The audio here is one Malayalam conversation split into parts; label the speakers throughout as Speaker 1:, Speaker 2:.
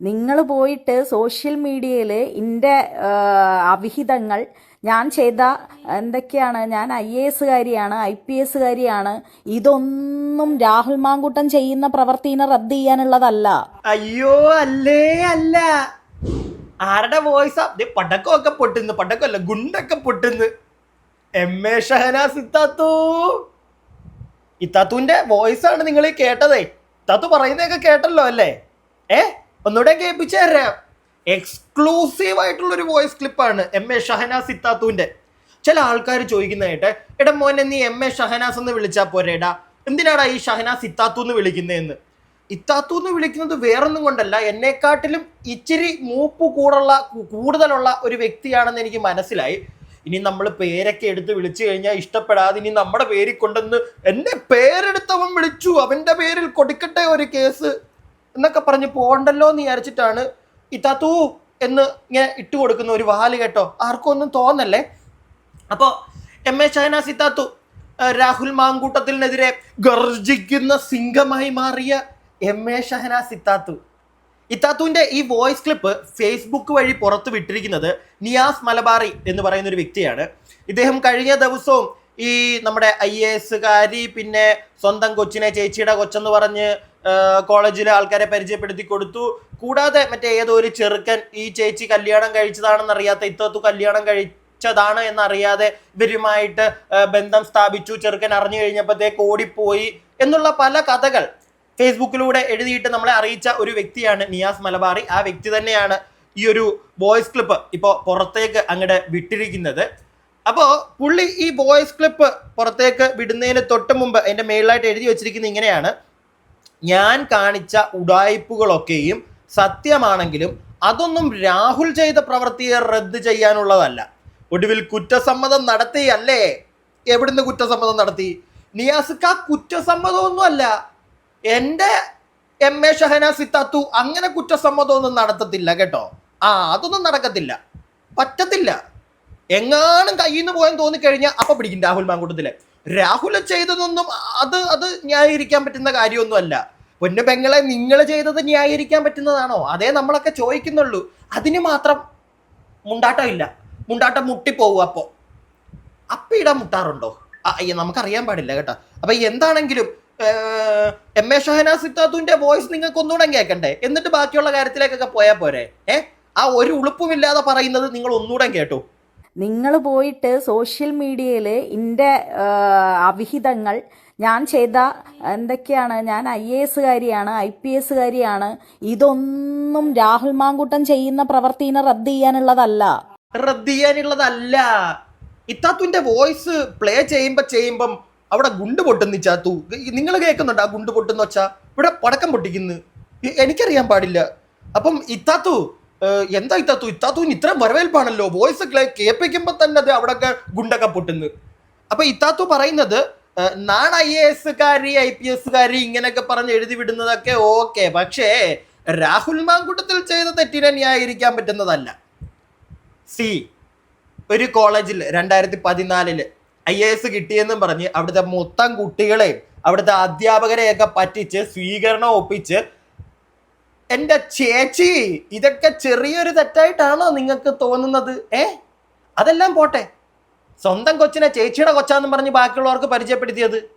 Speaker 1: നിങ്ങൾ പോയിട്ട് സോഷ്യൽ മീഡിയയിൽ എന്റെ അവിഹിതങ്ങൾ ഞാൻ ചെയ്ത എന്തൊക്കെയാണ് ഞാൻ ഐ എ എസുകാരിയാണ് ഐ പി എസുകാരിയാണ് ഇതൊന്നും രാഹുൽ മാങ്കൂട്ടം ചെയ്യുന്ന പ്രവർത്തിനെ റദ്ദ് ചെയ്യാനുള്ളതല്ല.
Speaker 2: അയ്യോ അല്ലേ അല്ല. ആരുടെ വോയിസ്? പടക്കമൊക്കെ പൊട്ടുന്നു പടക്കമല്ല ഗുണ്ടൊക്കെ പൊട്ടുന്നു. എം എ ഷഹനാസ് ഇത്താത്തു ഇത്താത്തുവിന്റെ വോയിസ് ആണ് നിങ്ങൾ കേട്ടതേ. ഇത്താത്തു പറയുന്നതൊക്കെ കേട്ടല്ലോ അല്ലേ? ഏ? ഒന്നുകൂടെ കേൾപ്പിച്ചു തരാം. എക്സ്ക്ലൂസീവ് ആയിട്ടുള്ള ഒരു വോയിസ് ക്ലിപ്പാണ് എം എ ഷഹനാസ് ഇത്താത്തുവിന്റെ ചില ആൾക്കാർ ചോദിക്കുന്നതായിട്ട് എടാ മോനെ നീ എം എ ഷഹനാസ് എന്ന് വിളിച്ചാൽ പോരേടാ? എന്തിനാടാ ഈ ഷഹനാസ് ഇത്താത്തു എന്ന് വിളിക്കുന്നതെന്ന്? ഇത്താത്തു എന്ന് വിളിക്കുന്നത് വേറൊന്നും കൊണ്ടല്ല എന്നെക്കാട്ടിലും ഇച്ചിരി മൂപ്പ് കൂടുള്ള കൂടുതലുള്ള ഒരു വ്യക്തിയാണെന്ന് എനിക്ക് മനസ്സിലായി. ഇനി നമ്മൾ പേരൊക്കെ എടുത്ത് വിളിച്ചു കഴിഞ്ഞാൽ ഇഷ്ടപ്പെടാതെ ഇനി നമ്മുടെ പേരിൽ കൊണ്ടെന്ന് എന്നെ പേരെടുത്തവൻ വിളിച്ചു. അവന്റെ പേരിൽ കൊടുക്കട്ടെ ഒരു കേസ്. എന്നൊക്കെ പറഞ്ഞ് പോണ്ടല്ലോ എന്ന് വിചാരിച്ചിട്ടാണ് ഇത്താത്തു എന്ന് ഇങ്ങനെ ഇട്ട് കൊടുക്കുന്ന ഒരു വാൽ കേട്ടോ. ആർക്കും ഒന്നും തോന്നല്ലേ? അപ്പോൾ എം എ ഷഹനാസ് ഇത്താത്തു രാഹുൽ മാങ്കൂട്ടത്തിനെതിരെ ഗർജിക്കുന്ന സിംഗമായി മാറിയ എം എ ഷഹനാസ് ഇത്താത്തു ഇത്താത്തുവിന്റെ ഈ വോയിസ് ക്ലിപ്പ് ഫേസ്ബുക്ക് വഴി പുറത്തു വിട്ടിരിക്കുന്നത് നിയാസ് മലബാറി എന്ന് പറയുന്ന ഒരു വ്യക്തിയാണ്. ഇദ്ദേഹം കഴിഞ്ഞ ദിവസവും ഈ നമ്മുടെ ഐ എ എസുകാരി പിന്നെ സ്വന്തം കൊച്ചിനെ ചേച്ചിയുടെ കൊച്ചെന്ന് പറഞ്ഞ് കോളേജിലെ ആൾക്കാരെ പരിചയപ്പെടുത്തി കൊടുത്തു. കൂടാതെ മറ്റേ ഏതോ ഒരു ചെറുക്കൻ ഈ ചേച്ചി കല്യാണം കഴിച്ചതാണെന്ന് അറിയാത്ത ഇത്തത്തു കല്യാണം കഴിച്ചതാണ് എന്നറിയാതെ ഇവരുമായിട്ട് ബന്ധം സ്ഥാപിച്ചു. ചെറുക്കൻ അറിഞ്ഞു കഴിഞ്ഞപ്പോഴത്തേക്ക് ഓടിപ്പോയി എന്നുള്ള പല കഥകൾ ഫേസ്ബുക്കിലൂടെ എഴുതിയിട്ട് നമ്മളെ അറിയിച്ച ഒരു വ്യക്തിയാണ് നിയാസ് മലബാറി. ആ വ്യക്തി തന്നെയാണ് ഈ ഒരു വോയിസ് ക്ലിപ്പ് ഇപ്പോൾ പുറത്തേക്ക് അങ്ങോട്ട് വിട്ടിരിക്കുന്നത്. അപ്പോൾ പുള്ളി ഈ വോയിസ് ക്ലിപ്പ് പുറത്തേക്ക് വിടുന്നതിന് തൊട്ട് മുമ്പ് എന്റെ മേളിലായിട്ട് എഴുതി വെച്ചിരിക്കുന്നത് ഇങ്ങനെയാണ്. ഞാൻ കാണിച്ച ഉടായ്പകളൊക്കെയും സത്യമാണെങ്കിലും അതൊന്നും രാഹുൽ ചെയ്ത പ്രവൃത്തിയെ റദ്ദ് ചെയ്യാനുള്ളതല്ല. ഒടുവിൽ കുറ്റസമ്മതം നടത്തിയല്ലേ? എവിടുന്ന് കുറ്റസമ്മതം നടത്തി? നിയാസിക്ക കുറ്റസമ്മതമൊന്നുമല്ല. എന്റെ എം എ ഷഹനാസ് ഇത്താത്തു അങ്ങനെ കുറ്റസമ്മതമൊന്നും നടത്തത്തില്ല കേട്ടോ. ആ അതൊന്നും നടക്കത്തില്ല. പറ്റത്തില്ല. എങ്ങാനും കയ്യിൽ നിന്ന് പോയെന്ന് തോന്നിക്കഴിഞ്ഞാൽ അപ്പൊ പിടിക്കും രാഹുൽ മാങ്കൂട്ടത്തിൽ. രാഹുൽ ചെയ്തതൊന്നും അത് അത് ന്യായീകരിക്കാൻ പറ്റുന്ന കാര്യമൊന്നുമല്ല. പൊന്നു പെങ്ങളെ നിങ്ങൾ ചെയ്തത് ന്യായീകരിക്കാൻ പറ്റുന്നതാണോ? അതേ നമ്മളൊക്കെ ചോദിക്കുന്നുള്ളൂ. അതിന് മാത്രം മുണ്ടാട്ടം ഇല്ല മുണ്ടാട്ടം മുട്ടിപ്പോവും അപ്പോ. അപ്പ ഇടാൻ മുട്ടാറുണ്ടോ? നമുക്കറിയാൻ പാടില്ല കേട്ടോ. അപ്പൊ എന്താണെങ്കിലും എം എ ഷഹനാസ് സിത്താത്തുവിന്റെ വോയിസ് നിങ്ങൾക്ക് ഒന്നുകൂടെ കേൾക്കണ്ടേ? എന്നിട്ട് ബാക്കിയുള്ള കാര്യത്തിലേക്കൊക്കെ പോയാൽ പോരെ. ഏ? ആ ഒരു ഉളുപ്പുമില്ലാതെ പറയുന്നത് നിങ്ങൾ ഒന്നുകൂടെ കേട്ടു.
Speaker 1: നിങ്ങൾ പോയിട്ട് സോഷ്യൽ മീഡിയയിൽ എന്റെ അവിഹിതങ്ങൾ ഞാൻ ചെയ്ത എന്തൊക്കെയാണ് ഞാൻ ഐ എ എസുകാരിയാണ് ഐ പി എസുകാരിയാണ് ഇതൊന്നും രാഹുൽ മാങ്കൂട്ടം ചെയ്യുന്ന പ്രവർത്തിനെ റദ്ദ് ചെയ്യാനുള്ളതല്ല.
Speaker 2: റദ്ദ് ചെയ്യാനുള്ളതല്ല. ഇത്താത്തുവിന്റെ വോയിസ് പ്ലേ ചെയ്യുമ്പോ ചെയ്യുമ്പം അവിടെ ഗുണ്ട് പൊട്ടുന്നു ചാത്തു നിങ്ങൾ കേൾക്കുന്നുണ്ട് ആ ഗുണ്ട് പൊട്ടുന്ന വെച്ചാ ഇവിടെ പടക്കം പൊട്ടിക്കുന്നു. എനിക്കറിയാൻ പാടില്ല. അപ്പം ഇത്താത്തു എന്താ ഇത്താത്തു ഇത്രയും വരവേൽപ്പാണല്ലോ. വോയിസ് കേൾപ്പിക്കുമ്പോ തന്നെ അത് അവിടെയൊക്കെ ഗുണ്ടൊക്കെ പൊട്ടുന്നു. അപ്പൊ ഇത്താത്തു പറയുന്നത് നാൺ ഐ എ എസ്സുകാരി ഐ പി എസ്സുകാരി ഇങ്ങനെയൊക്കെ പറഞ്ഞ് എഴുതി വിടുന്നതൊക്കെ ഓക്കെ. പക്ഷേ രാഹുൽ മാങ്കുട്ടത്തിൽ ചെയ്ത തെറ്റിനെ ന്യായീകരിക്കാൻ പറ്റുന്നതല്ല. സി ഒരു കോളേജിൽ രണ്ടായിരത്തി പതിനാലിൽ ഐ എ എസ് കിട്ടിയെന്നും പറഞ്ഞ് അവിടുത്തെ മൊത്തം കുട്ടികളെയും അവിടുത്തെ അധ്യാപകരെയൊക്കെ പറ്റിച്ച് സ്വീകരണം ഒപ്പിച്ച് എന്റെ ചേച്ചി ഇതൊക്കെ ചെറിയൊരു തെറ്റായിട്ടാണോ നിങ്ങൾക്ക് തോന്നുന്നത്? ഏ? അതെല്ലാം പോട്ടെ. സ്വന്തം കൊച്ചിനെ ചേച്ചിയുടെ കൊച്ചാന്നും പറഞ്ഞ് ബാക്കിയുള്ളവർക്ക് പരിചയപ്പെടുത്തിയത്.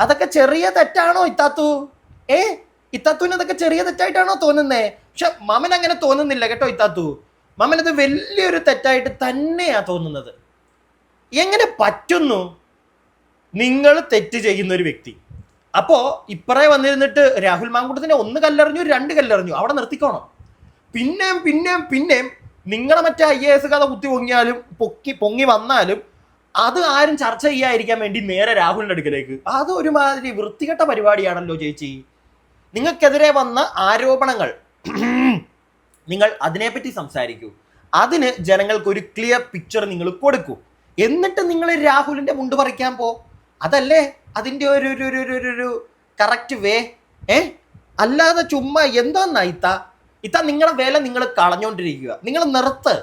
Speaker 2: അതൊക്കെ ചെറിയ തെറ്റാണോ ഇത്താത്തു? ഏ? ഇത്താത്തുവിന് അതൊക്കെ ചെറിയ തെറ്റായിട്ടാണോ തോന്നുന്നേ? പക്ഷെ മമൻ അങ്ങനെ തോന്നുന്നില്ല കേട്ടോ ഇത്താത്തു. മമൻ അത് വലിയൊരു തെറ്റായിട്ട് തന്നെയാ തോന്നുന്നത്. എങ്ങനെ പറ്റുന്നു? നിങ്ങൾ തെറ്റ് ചെയ്യുന്ന ഒരു വ്യക്തി. അപ്പോ ഇപ്പറേ വന്നിരുന്നിട്ട് രാഹുൽ മാങ്കുട്ടത്തിനെ ഒന്ന് കല്ലെറിഞ്ഞു രണ്ട് കല്ലെറിഞ്ഞു. അവിടെ നിർത്തിക്കോണം. പിന്നെയും പിന്നെയും പിന്നെയും നിങ്ങളെ മറ്റേ ഐ എ എസ് കഥ കുത്തി പൊങ്ങിയാലും പൊക്കി പൊങ്ങി വന്നാലും അത് ആരും ചർച്ച ചെയ്യാതിരിക്കാൻ വേണ്ടി നേരെ രാഹുലിന്റെ അടുക്കലേക്ക്. അത് ഒരുമാതിരി വൃത്തികെട്ട പരിപാടിയാണല്ലോ ചേച്ചി. നിങ്ങൾക്കെതിരെ വന്ന ആരോപണങ്ങൾ. നിങ്ങൾ അതിനെപ്പറ്റി സംസാരിക്കൂ. അതിന് ജനങ്ങൾക്ക് ഒരു ക്ലിയർ പിക്ചർ നിങ്ങൾ കൊടുക്കൂ. എന്നിട്ട് നിങ്ങൾ രാഹുലിന്റെ മുണ്ട് പറിക്കാൻ പോ. അതല്ലേ? അതിന്റെ ഒരു ഒരു ഒരു ഒരു ഒരു കറക്റ്റ് വേ ഏ? അല്ലാതെ ചുമ്മാ എന്താന്നാ ഇത്ത? ഇത്ത നിങ്ങളുടെ വില നിങ്ങൾ കളഞ്ഞുകൊണ്ടിരിക്കുക നിങ്ങൾ നിർത്ത്.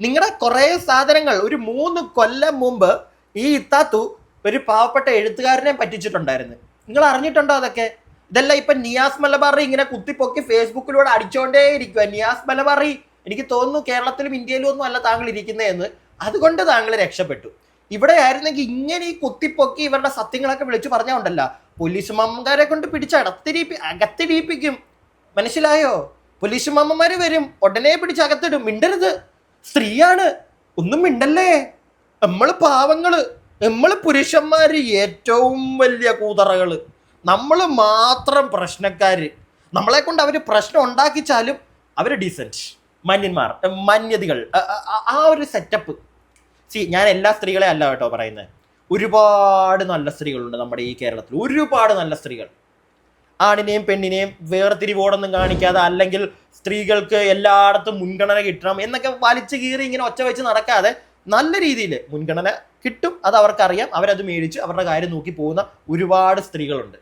Speaker 2: നിങ്ങളുടെ കുറേ സാധനങ്ങൾ ഒരു മൂന്ന് കൊല്ലം മുമ്പ് ഈ ഇത്താത്തു ഒരു പാവപ്പെട്ട എഴുത്തുകാരനെ പറ്റിച്ചിട്ടുണ്ടായിരുന്നു. നിങ്ങൾ അറിഞ്ഞിട്ടുണ്ടോ അതൊക്കെ? ഇതെല്ലാം ഇപ്പൊ നിയാസ് മലബാറി ഇങ്ങനെ കുത്തിപ്പൊക്കി ഫേസ്ബുക്കിലൂടെ അടിച്ചുകൊണ്ടേ ഇരിക്കുക നിയാസ് മലബാറി. എനിക്ക് തോന്നുന്നു കേരളത്തിലും ഇന്ത്യയിലും ഒന്നും അല്ല താങ്കൾ ഇരിക്കുന്നതെന്ന്. അതുകൊണ്ട് താങ്കൾ രക്ഷപ്പെട്ടു. ഇവിടെ ആയിരുന്നെങ്കിൽ ഇങ്ങനെ ഈ കുത്തിപ്പൊക്കി ഇവരുടെ സത്യങ്ങളൊക്കെ വിളിച്ചു പറഞ്ഞാൽ ഉണ്ടല്ല പോലീസ് മാമന്മാരെ കൊണ്ട് പിടിച്ച് അടത്തിരിപ്പി അകത്തിരിപ്പിക്കും മനസ്സിലായോ? പോലീസ് മാമന്മാര് വരും ഉടനെ പിടിച്ച് അകത്തിടും. മിണ്ടരുത്. സ്ത്രീയാണ്. ഒന്നും മിണ്ടല്ലേ? നമ്മൾ പാവങ്ങൾ. നമ്മൾ പുരുഷന്മാര് ഏറ്റവും വലിയ കൂതറകൾ. നമ്മൾ മാത്രം പ്രശ്നക്കാര്. നമ്മളെ കൊണ്ട് അവർ പ്രശ്നം ഉണ്ടാക്കിച്ചാലും അവർ ഡീസന്റ് മാന്യന്മാർ മാന്യതികൾ ആ ഒരു സെറ്റപ്പ് സി ഞാൻ എല്ലാ സ്ത്രീകളെ അല്ല കേട്ടോ പറയുന്നത്. ഒരുപാട് നല്ല സ്ത്രീകളുണ്ട് നമ്മുടെ ഈ കേരളത്തിൽ. ഒരുപാട് നല്ല സ്ത്രീകൾ. ആണിനെയും പെണ്ണിനെയും വേർതിരിവോടൊന്നും കാണിക്കാതെ അല്ലെങ്കിൽ സ്ത്രീകൾക്ക് എല്ലായിടത്തും മുൻഗണന കിട്ടണം എന്നൊക്കെ വലിച്ചു കീറി ഇങ്ങനെ ഒച്ച വെച്ച് നടക്കാതെ നല്ല രീതിയിൽ മുൻഗണന കിട്ടും അത് അവർക്കറിയാം. അവരത് മേടിച്ച് അവരുടെ കാര്യം നോക്കി പോകുന്ന ഒരുപാട് സ്ത്രീകളുണ്ട്.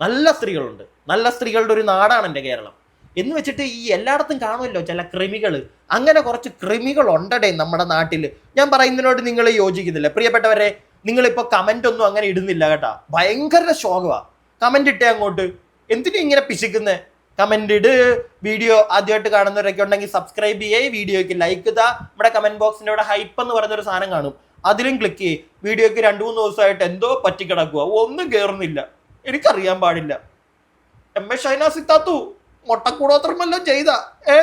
Speaker 2: നല്ല സ്ത്രീകളുണ്ട്. നല്ല സ്ത്രീകളുടെ ഒരു നാടാണ് എന്റെ കേരളം. എന്ന് വെച്ചിട്ട് ഈ എല്ലായിടത്തും കാണുമല്ലോ ചില കൃമികൾ അങ്ങനെ കുറച്ച് കൃമികൾ ഉണ്ടടേ നമ്മുടെ നാട്ടിൽ ഞാൻ പറയുന്നതിനോട് നിങ്ങൾ യോജിക്കുന്നില്ല. പ്രിയപ്പെട്ടവരെ നിങ്ങളിപ്പോൾ കമന്റ് ഒന്നും അങ്ങനെ ഇടുന്നില്ല കേട്ടോ. ഭയങ്കര ശോകമാണ് കമന്റ് ഇട്ടേ അങ്ങോട്ട്. എന്തിനാ ഇങ്ങനെ പിശിക്കുന്നത് കമന്റ് ഇട്. വീഡിയോ ആദ്യമായിട്ട് കാണുന്നവരൊക്കെ ഉണ്ടെങ്കിൽ സബ്സ്ക്രൈബ് ചെയ്യേ. വീഡിയോയ്ക്ക് ലൈക്ക് ഇതാ നമ്മുടെ കമന്റ് ബോക്സിന്റെ അവിടെ ഹൈപ്പ് എന്ന് പറയുന്നൊരു സാധനം കാണും. അതിലും ക്ലിക്ക് ചെയ്യേ. വീഡിയോയ്ക്ക് രണ്ട് മൂന്ന് ദിവസമായിട്ട് എന്തോ പറ്റിക്കിടക്കുക ഒന്നും കയറുന്നില്ല എനിക്കറിയാൻ പാടില്ല. എം എ ഷൈന സിത്താത്തു. മൊട്ടക്കൂടോത്രമല്ലോ ചെയ്ത. ഏ?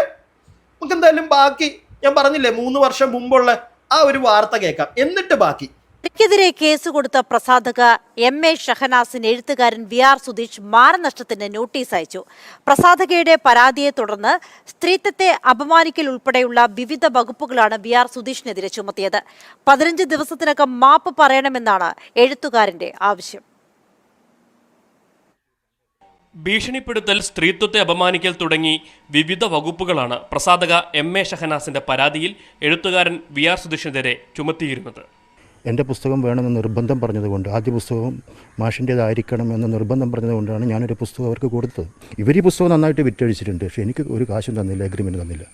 Speaker 2: നമുക്ക് എന്തായാലും ബാക്കി ഞാൻ പറഞ്ഞില്ലേ മൂന്ന് വർഷം മുമ്പുള്ള ആ ഒരു വാർത്ത കേൾക്കാം. എന്നിട്ട് ബാക്കി.
Speaker 3: തനിക്കെതിരെ കേസ് കൊടുത്ത പ്രസാധക എം എ ഷഹനാസിന് എഴുത്തുകാരൻ വി ആർ സുധീഷ് മാനനഷ്ടത്തിന് നോട്ടീസ് അയച്ചു. പ്രസാധകയുടെ പരാതിയെ തുടർന്ന് സ്ത്രീത്വത്തെ അപമാനിക്കൽ ഉൾപ്പെടെയുള്ള വിവിധ വകുപ്പുകളാണ് വി ആർ സുധീഷിനെതിരെ ചുമത്തിയത്. പതിനഞ്ച് ദിവസത്തിനകം മാപ്പ് പറയണമെന്നാണ് എഴുത്തുകാരന്റെ ആവശ്യം.
Speaker 4: ഭീഷണിപ്പെടുത്തൽ സ്ത്രീത്വത്തെ അപമാനിക്കൽ തുടങ്ങി വിവിധ വകുപ്പുകളാണ് പ്രസാദക എം എ ഷഹനാസിന്റെ പരാതിയിൽ എഴുത്തുകാരൻ വി ആർ സുധീഷിനെതിരെ ചുമത്തിയിരുന്നത്.
Speaker 5: എന്റെ പുസ്തകം വേണമെന്ന് നിർബന്ധം പറഞ്ഞതുകൊണ്ട് ആദ്യ പുസ്തകം മാഷിന്റേതായിരിക്കണം എന്ന് നിർബന്ധം പറഞ്ഞതുകൊണ്ടാണ് ഞാനൊരു പുസ്തകം അവർക്ക് കൊടുത്തത്. ഇവർ ഈ പുസ്തകം നന്നായിട്ട് വിറ്റഴിച്ചിട്ടുണ്ട് പക്ഷേ എനിക്ക് ഒരു കാശും തന്നില്ല എഗ്രിമെന്റ് തന്നില്ല.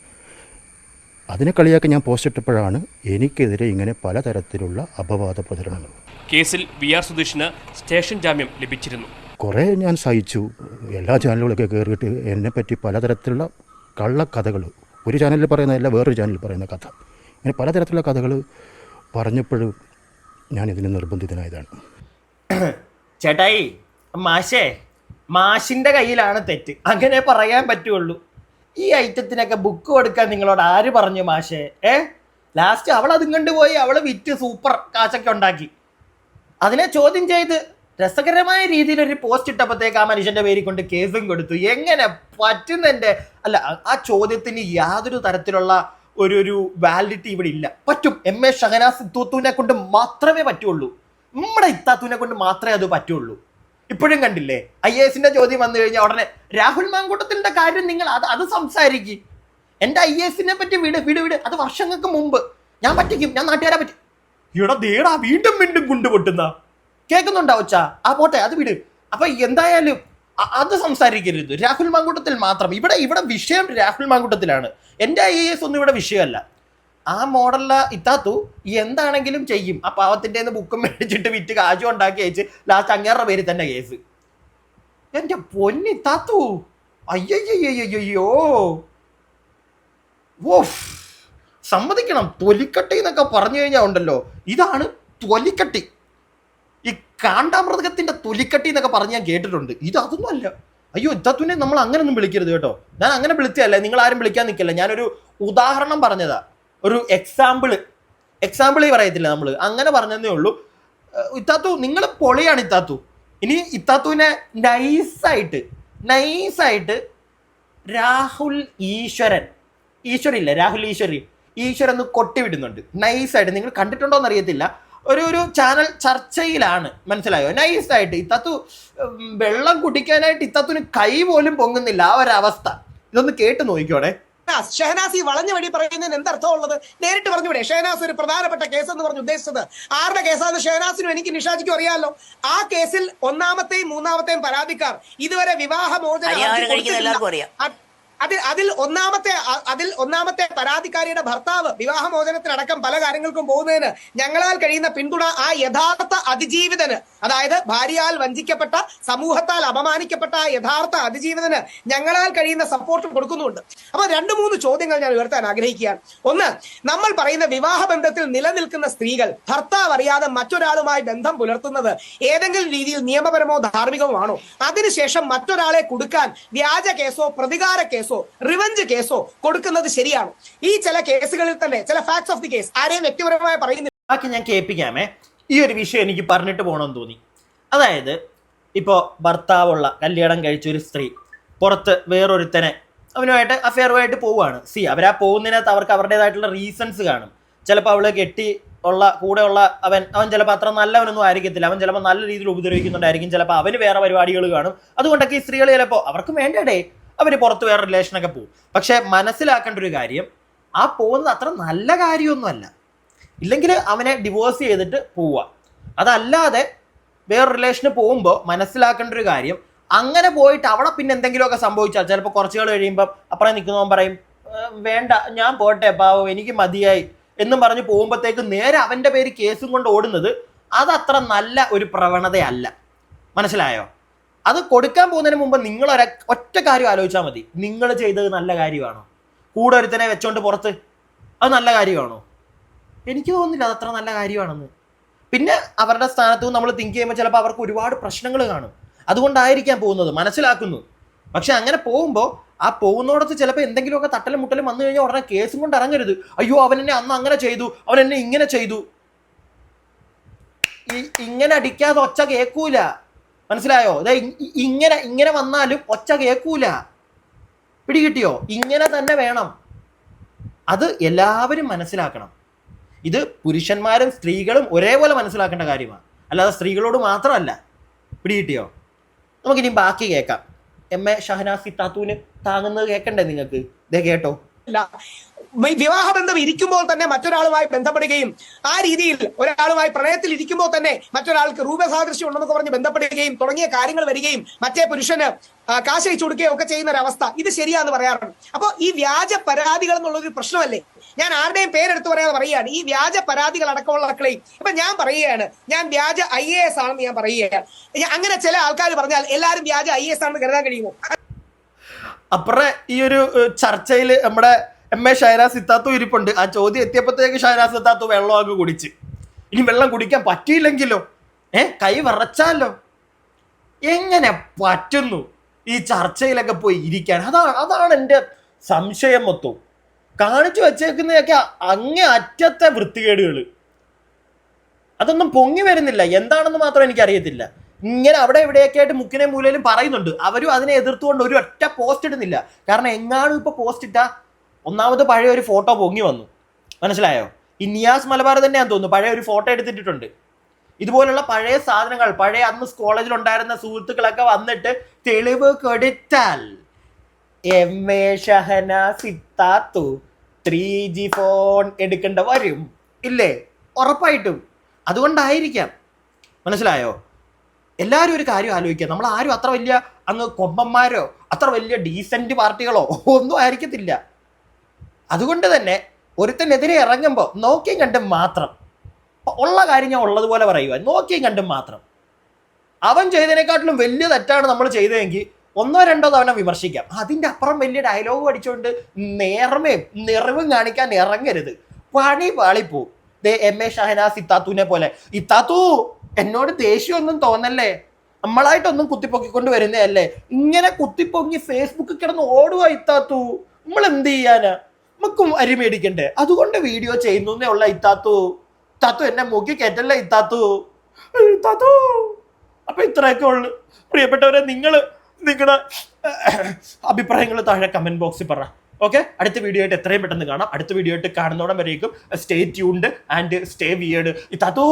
Speaker 5: അതിനെ കളിയാക്കി ഞാൻ പോസ്റ്റ് ഇട്ടപ്പോഴാണ് എനിക്കെതിരെ ഇങ്ങനെ പലതരത്തിലുള്ള അപവാദ പ്രചരണങ്ങൾ.
Speaker 4: കേസിൽ വി ആർ സുധീഷിന് സ്റ്റേഷൻ ജാമ്യം ലഭിച്ചിരുന്നു.
Speaker 5: കുറേ ഞാൻ സഹിച്ചു. എല്ലാ ചാനലുകളൊക്കെ കയറിയിട്ട് എന്നെപ്പറ്റി പലതരത്തിലുള്ള കള്ളക്കഥകൾ. ഒരു ചാനലിൽ പറയുന്നതല്ല വേറൊരു ചാനലിൽ പറയുന്ന കഥ. അങ്ങനെ പലതരത്തിലുള്ള കഥകൾ പറഞ്ഞപ്പോഴും ഞാൻ ഇതിന് നിർബന്ധിതനായതാണ്.
Speaker 2: ചേട്ടായി മാഷേ മാഷിന്റെ കയ്യിലാണ് തെറ്റ്. അങ്ങനെ പറയാൻ പറ്റുള്ളൂ. ഈ ഐറ്റത്തിനൊക്കെ ബുക്ക് കൊടുക്കാൻ നിങ്ങളോട് ആര് പറഞ്ഞു മാഷേ? ഏ? ലാസ്റ്റ് അവൾ അതും കണ്ടുപോയി അവൾ വിറ്റ് സൂപ്പർ കാശൊക്കെ ഉണ്ടാക്കി. അതിനെ ചോദ്യം ചെയ്ത് രസകരമായ രീതിയിൽ ഒരു പോസ്റ്റ് ഇട്ടപ്പോഴത്തേക്ക് ആ മനുഷ്യന്റെ പേരിൽ കൊണ്ട് കേസും കൊടുത്തു. എങ്ങനെ പറ്റുന്നെന്റെ അല്ല ആ- ചോദ്യത്തിന് യാതൊരു തരത്തിലുള്ള ഒരു ഒരു വാലിഡിറ്റി ഇവിടെ ഇല്ല. പറ്റും. എം എ ഷഹനാസ് ഇത്തൂത്തുവിനെ കൊണ്ട് മാത്രമേ പറ്റുള്ളൂ. നമ്മുടെ ഇത്താത്തുവിനെ കൊണ്ട് മാത്രമേ അത് പറ്റുള്ളൂ. ഇപ്പോഴും കണ്ടില്ലേ? ഐ എ എസിന്റെ ചോദ്യം വന്നു കഴിഞ്ഞാൽ ഉടനെ രാഹുൽ മാങ്കൂട്ടത്തിന്റെ കാര്യം നിങ്ങൾ അത് അത് സംസാരിക്കും. എന്റെ ഐ എ എസിനെ പറ്റി വിട് വിട് വിട്. അത് വർഷങ്ങൾക്ക് മുമ്പ്. ഞാൻ പറ്റിക്കും. ഞാൻ നാട്ടുകാരെ പറ്റി ഇവിടെ ദേടാ വീണ്ടും വീണ്ടും കൊണ്ടുപൊട്ടുന്ന കേൾക്കുന്നുണ്ടോ ഒച്ച ആ പോട്ടെ അത് വിട്. അപ്പൊ എന്തായാലും അത് സംസാരിക്കരുത്. രാഹുൽ മാങ്കൂട്ടത്തിൽ മാത്രം. ഇവിടെ ഇവിടെ വിഷയം രാഹുൽ മാങ്കൂട്ടത്തിലാണ്. എന്റെ ഐ എസ് ഒന്നും ഇവിടെ വിഷയമല്ല. ആ മോഡലില ഇത്താത്തു എന്താണെങ്കിലും ചെയ്യും. ആ പാവത്തിന്റെ ബുക്കും മേടിച്ചിട്ട് വിറ്റ് കാശും ഉണ്ടാക്കി അയച്ച് ലാസ്റ്റ് അങ്ങേറെ പേര് തന്നെ കേസ്. എന്റെ പൊന്നിത്താത്തു അയ്യയ്യോ ഓഫ് സമ്മതിക്കണം. തൊലിക്കട്ടി എന്നൊക്കെ പറഞ്ഞു കഴിഞ്ഞാൽ ഉണ്ടല്ലോ. ഇതാണ് തൊലിക്കട്ടി. ഈ കാണ്ടാമൃഗത്തിന്റെ തൊലിക്കട്ടി എന്നൊക്കെ പറഞ്ഞ് ഞാൻ കേട്ടിട്ടുണ്ട്. ഇത് അതൊന്നും അല്ല. അയ്യോ ഇത്തത്തുനെ നമ്മൾ അങ്ങനൊന്നും വിളിക്കരുത് കേട്ടോ. ഞാൻ അങ്ങനെ വിളിച്ചതല്ല. നിങ്ങൾ ആരും വിളിക്കാൻ നിൽക്കില്ല. ഞാനൊരു ഉദാഹരണം പറഞ്ഞതാ. ഒരു എക്സാമ്പിൾ എക്സാമ്പിൾ പറയത്തില്ല നമ്മൾ അങ്ങനെ പറഞ്ഞതേ ഉള്ളൂ. ഇത്താത്തു നിങ്ങൾ പൊളിയാണ് ഇത്താത്തു. ഇനി ഇത്താത്തുവിനെ നൈസായിട്ട് നൈസായിട്ട് രാഹുൽ ഈശ്വരൻ ഈശ്വരില്ല? രാഹുൽ ഈശ്വരി. ഈശ്വരൻ കൊട്ടിവിടുന്നുണ്ട്. കൊട്ടി വിടുന്നുണ്ട് നൈസായിട്ട് നിങ്ങൾ കണ്ടിട്ടുണ്ടോ എന്ന് അറിയത്തില്ല ഒരു ഒരു ചാനൽ ചർച്ചയിലാണ്. മനസ്സിലായോ? നൈസായിട്ട് ഇത്തത്തു വെള്ളം കുടിക്കാനായിട്ട് ഇത്തത്തിന് കൈ പോലും പൊങ്ങുന്നില്ല. ആ ഒരവസ്ഥ ഇതൊന്ന് കേട്ട് നോക്കിക്കോടെ.
Speaker 6: ഷഹനാസ് ഈ വളഞ്ഞ വഴി പറയുന്നതിന് എന്തർത്ഥമുള്ളത് നേരിട്ട് പറഞ്ഞുവിടെ ഷഹനാസ് ഒരു പ്രധാനപ്പെട്ട കേസ് എന്ന് പറഞ്ഞു ഉദ്ദേശിച്ചത്. ആരുടെ കേസാണ് ഷഹനാസിനും എനിക്ക് നിഷാജിക്കും അറിയാമല്ലോ ആ കേസിൽ ഒന്നാമത്തെയും മൂന്നാമത്തെയും പരാതിക്കാർ ഇതുവരെ വിവാഹ അതിൽ അതിൽ ഒന്നാമത്തെ അതിൽ ഒന്നാമത്തെ പരാതിക്കാരിയുടെ ഭർത്താവ് വിവാഹമോചനത്തിനടക്കം പല കാര്യങ്ങൾക്കും പോകുന്നതിന് ഞങ്ങളാൽ കഴിയുന്ന പിന്തുണ ആ യഥാർത്ഥ അതിജീവിതന് അതായത് ഭാര്യയാൽ വഞ്ചിക്കപ്പെട്ട സമൂഹത്താൽ അപമാനിക്കപ്പെട്ട ആ യഥാർത്ഥ അതിജീവിതന് ഞങ്ങളാൽ കഴിയുന്ന സപ്പോർട്ട് കൊടുക്കുന്നുണ്ട്. അപ്പൊ രണ്ട് മൂന്ന് ചോദ്യങ്ങൾ ഞാൻ ഉയർത്താൻ ആഗ്രഹിക്കുകയാണ്. ഒന്ന് നമ്മൾ പറയുന്ന വിവാഹ ബന്ധത്തിൽ നിലനിൽക്കുന്ന സ്ത്രീകൾ ഭർത്താവ് അറിയാതെ മറ്റൊരാളുമായി ബന്ധം പുലർത്തുന്നത് ഏതെങ്കിലും രീതിയിൽ നിയമപരമോ ധാർമ്മികമോ ആണോ? അതിനുശേഷം മറ്റൊരാളെ കൊടുക്കാൻ വ്യാജ കേസോ പ്രതികാര കേസോ റിവഞ്ച് കേസോ? കൊടുക്കുന്നത് ശരിയാണ്. ഈ ചില കേസുകളിൽ തന്നെ ചില ഫാക്ട്സ് ഓഫ് ദി കേസ് ആരെയും വ്യക്തിപരമായി പറയുന്നില്ല.
Speaker 2: ബാക്കി ഞാൻ കേൾപ്പിക്കാമേ. ഈ ഒരു വിഷയം എനിക്ക് പറഞ്ഞിട്ട് പോകണമെന്ന് തോന്നി. അതായത് ഇപ്പോൾ ഭർത്താവുള്ള കല്യാണം കഴിച്ച ഒരു സ്ത്രീ പുറത്ത് വേറൊരുത്തനെ അവനുമായിട്ട് അഫെയറുമായിട്ട് പോവുകയാണ്. സി അവരാ പോകുന്നതിനകത്ത് അവർക്ക് അവരുടേതായിട്ടുള്ള റീസൺസ് കാണും. ചിലപ്പോൾ അവൾ കെട്ടി ഉള്ള കൂടെ ഉള്ള അവൻ അവൻ ചിലപ്പോൾ അത്ര നല്ലവനൊന്നും ആയിരിക്കത്തില്ല. അവൻ ചിലപ്പോൾ നല്ല രീതിയിൽ ഉപദ്രവിക്കുന്നുണ്ടായിരിക്കും. ചിലപ്പോൾ അവന് വേറെ പരിപാടികൾ കാണും. അതുകൊണ്ടൊക്കെ ഈ സ്ത്രീകൾ ചിലപ്പോൾ അവർക്ക് വേണ്ടടേ അവർ പുറത്ത് വേറെ റിലേഷനൊക്കെ പോകും. പക്ഷേ മനസ്സിലാക്കേണ്ട ഒരു കാര്യം ആ പോകുന്നത് അത്ര നല്ല കാര്യമൊന്നുമല്ല. ഇല്ലെങ്കിൽ അവനെ ഡിവോഴ്സ് ചെയ്തിട്ട് പോവുക. അതല്ലാതെ വേറെ റിലേഷന് പോകുമ്പോൾ മനസ്സിലാക്കേണ്ട ഒരു കാര്യം അങ്ങനെ പോയിട്ട് അവിടെ പിന്നെ എന്തെങ്കിലുമൊക്കെ സംഭവിച്ചാൽ ചിലപ്പോൾ കുറച്ചുകൾ കഴിയുമ്പോൾ അപ്പുറം നിൽക്കുന്നവൻ പറയും വേണ്ട ഞാൻ പോട്ടെ പാവം എനിക്ക് മതിയായി. എന്നും പറഞ്ഞ് പോകുമ്പോഴത്തേക്ക് നേരെ അവന്റെ പേര് കേസും കൊണ്ട് ഓടുന്നത് അതത്ര നല്ല ഒരു പ്രവണതയല്ല. മനസ്സിലായോ? അത് കൊടുക്കാൻ പോകുന്നതിന് മുമ്പ് നിങ്ങൾ ഒര ഒറ്റ കാര്യം ആലോചിച്ചാൽ മതി. നിങ്ങൾ ചെയ്തത് നല്ല കാര്യമാണോ? കൂടെ ഒരുത്തനെ വെച്ചോണ്ട് പുറത്ത് അത് നല്ല കാര്യമാണോ? എനിക്ക് തോന്നുന്നില്ല അത് അത്ര നല്ല കാര്യമാണെന്ന്. പിന്നെ അവരുടെ സ്ഥാനത്തു നമ്മൾ തിങ്ക് ചെയ്യുമ്പോൾ ചിലപ്പോൾ അവർക്ക് ഒരുപാട് പ്രശ്നങ്ങൾ കാണും. അതുകൊണ്ടായിരിക്കാം പോകുന്നത് മനസ്സിലാക്കുന്നു. പക്ഷെ അങ്ങനെ പോകുമ്പോൾ ആ പോകുന്നോടത്ത് ചിലപ്പോൾ എന്തെങ്കിലുമൊക്കെ തട്ടലും മുട്ടലും വന്നു കഴിഞ്ഞാൽ ഉടനെ കേസും കൊണ്ട് ഇറങ്ങരുത്. അയ്യോ അവൻ എന്നെ അന്ന് അങ്ങനെ ചെയ്തു അവൻ എന്നെ ഇങ്ങനെ ചെയ്തു. ഇങ്ങനെ അടിക്കാതെ ഒച്ച കേൾക്കൂല. മനസ്സിലായോ? ഇ- ഇങ്ങനെ ഇങ്ങനെ വന്നാലും ഒച്ച കേൾക്കൂല. പിടികിട്ടിയോ? ഇങ്ങനെ തന്നെ വേണം. അത് എല്ലാവരും മനസ്സിലാക്കണം. ഇത് പുരുഷന്മാരും സ്ത്രീകളും ഒരേപോലെ മനസ്സിലാക്കേണ്ട കാര്യമാണ് അല്ലാതെ സ്ത്രീകളോട് മാത്രമല്ല. പിടികിട്ടിയോ? നമുക്കിനി ബാക്കി കേൾക്കാം. എം എ ഷഹനാസി താത്തൂന് താങ്ങുന്നത് കേൾക്കണ്ടേ നിങ്ങൾക്ക്? ഇതേ കേട്ടോ.
Speaker 6: വിവാഹബന്ധം ഇരിക്കുമ്പോൾ തന്നെ മറ്റൊരാളുമായി ബന്ധപ്പെടുകയും ആ രീതിയിൽ ഒരാളുമായി പ്രണയത്തിൽ ഇരിക്കുമ്പോൾ തന്നെ മറ്റൊരാൾക്ക് രൂപസാദൃശ്യം ഉണ്ടെന്നൊക്കെ പറഞ്ഞ് ബന്ധപ്പെടുകയും തുടങ്ങിയ കാര്യങ്ങൾ വരികയും മറ്റേ പുരുഷന് കാശയിച്ചു കൊടുക്കുകയും ഒക്കെ ചെയ്യുന്ന ഒരു അവസ്ഥ ഇത് ശരിയാന്ന് പറയാറുണ്ട്. അപ്പോൾ ഈ വ്യാജ പരാതികൾ എന്നുള്ളൊരു പ്രശ്നമല്ലേ? ഞാൻ ആരുടെയും പേരെടുത്ത് പറയാതെ പറയുകയാണ്. ഈ വ്യാജ പരാതികൾ അടക്കമുള്ള അടക്കളയും ഇപ്പൊ ഞാൻ പറയുകയാണ്. ഞാൻ വ്യാജ ഐ എ എസ് ആണെന്ന് ഞാൻ പറയുകയാണ്. അങ്ങനെ ചില ആൾക്കാർ പറഞ്ഞാൽ എല്ലാവരും വ്യാജ ഐ എസ് ആണെന്ന് കരുതാൻ കഴിയുമോ?
Speaker 2: അപ്പുറം ഈ ഒരു ചർച്ചയിൽ നമ്മുടെ എം എ ഷഹനാസ് സിത്താത്തു ഇരിപ്പുണ്ട്. ആ ചോദ്യം എത്തിയപ്പോഴത്തേക്ക് ഷഹനാസ് സിത്താത്തു വെള്ളമൊക്കെ കുടിച്ച്. ഇനി വെള്ളം കുടിക്കാൻ പറ്റിയില്ലെങ്കിലോ? ഏ കൈ വിറച്ചാലോ? എങ്ങനെ പറ്റുന്നു? ഈ ചർച്ചയിലൊക്കെ പോയി ഇരിക്കാൻ. അതാണ് അതാണ് എന്റെ സംശയം മൊത്തവും. കാണിച്ചു വച്ചേക്കുന്നതൊക്കെ അങ്ങേ അറ്റത്തെ വൃത്തികേടുകൾ അതൊന്നും പൊങ്ങി വരുന്നില്ല. എന്താണെന്ന് മാത്രം എനിക്കറിയത്തില്ല. ഇങ്ങനെ അവിടെ ഇവിടെയൊക്കെ ആയിട്ട് മുക്കിനെ മൂലയിലും പറയുന്നുണ്ട്. അവരും അതിനെ എതിർത്തുകൊണ്ട് ഒരു ഒറ്റ പോസ്റ്റ് ഇടുന്നില്ല. കാരണം എങ്ങാനും ഇപ്പൊ പോസ്റ്റ് ഇട്ടാ ഒന്നാമത് പഴയ ഒരു ഫോട്ടോ പൊങ്ങി വന്നു. മനസ്സിലായോ? ഈ നിയാസ് മലബാർ തന്നെയാന്ന് തോന്നുന്നു. പഴയ ഒരു ഫോട്ടോ എടുത്തിട്ടുണ്ട് ഇതുപോലുള്ള പഴയ സാധനങ്ങൾ പഴയ അന്ന് കോളേജിൽ ഉണ്ടായിരുന്ന സുഹൃത്തുക്കളൊക്കെ വന്നിട്ട് തെളിവ് കൊടുത്താൽ എം എ ഷഹന സിത്താത്തു ത്രീ ജി ഫോൺ എടുക്കേണ്ട വരും. ഇല്ലേ? ഉറപ്പായിട്ടും. അതുകൊണ്ടായിരിക്കാം. മനസ്സിലായോ? എല്ലാവരും ഒരു കാര്യം ആലോചിക്കുക നമ്മൾ ആരും അത്ര വലിയ അങ്ങ് കൊമ്പന്മാരോ അത്ര വലിയ ഡീസന്റ് പാർട്ടികളോ ഒന്നും ആയിരിക്കത്തില്ല. അതുകൊണ്ട് തന്നെ ഒരുത്തനെതിരെ ഇറങ്ങുമ്പോൾ നോക്കിയും കണ്ടും മാത്രം. ഉള്ള കാര്യം ഞാൻ ഉള്ളതുപോലെ പറയുക നോക്കിയും കണ്ടും മാത്രം. അവൻ ചെയ്തതിനെക്കാട്ടിലും വലിയ തെറ്റാണ് നമ്മൾ ചെയ്തതെങ്കിൽ ഒന്നോ രണ്ടോ തവണ വിമർശിക്കാം. അതിന്റെ അപ്പുറം വലിയ ഡയലോഗ് അടിച്ചുകൊണ്ട് നേർമയും നിറവും കാണിക്കാൻ ഇറങ്ങരുത്. പണി പാളിപ്പോ ദേ എം എ ഷഹനാസ് ഇത്താത്തൂനെ പോലെ. ഇത്താത്തു എന്നോട് ദേഷ്യമൊന്നും തോന്നല്ലേ? നമ്മളായിട്ടൊന്നും കുത്തിപ്പൊക്കിക്കൊണ്ട് വരുന്നതല്ലേ? ഇങ്ങനെ കുത്തിപ്പൊങ്ങി ഫേസ്ബുക്കിൽ കിടന്ന് ഓടുക ഇത്താത്തു നമ്മൾ എന്ത് ചെയ്യാനാ? നമുക്കും അരി മേടിക്കണ്ടേ? അതുകൊണ്ട് വീഡിയോ ചെയ്യുന്നു ഉള്ള ഇത്താത്തു. ഇത്താത്തു എന്നെ മുക്കി കയറ്റല്ലേ ഇത്താത്തു? ഇത്താത്തു. അപ്പൊ ഇത്രയൊക്കെ ഉള്ളു. പ്രിയപ്പെട്ടവരെ നിങ്ങൾ നിങ്ങളുടെ അഭിപ്രായങ്ങൾ താഴെ കമന്റ് ബോക്സിൽ പറ. ഓക്കെ അടുത്ത വീഡിയോ ആയിട്ട് എത്രയും പെട്ടെന്ന് കാണാം. അടുത്ത വീഡിയോ ആയിട്ട് കാണുന്നോടം വരേക്കും. Stay tuned and stay weird ഇത്താത്തൂ!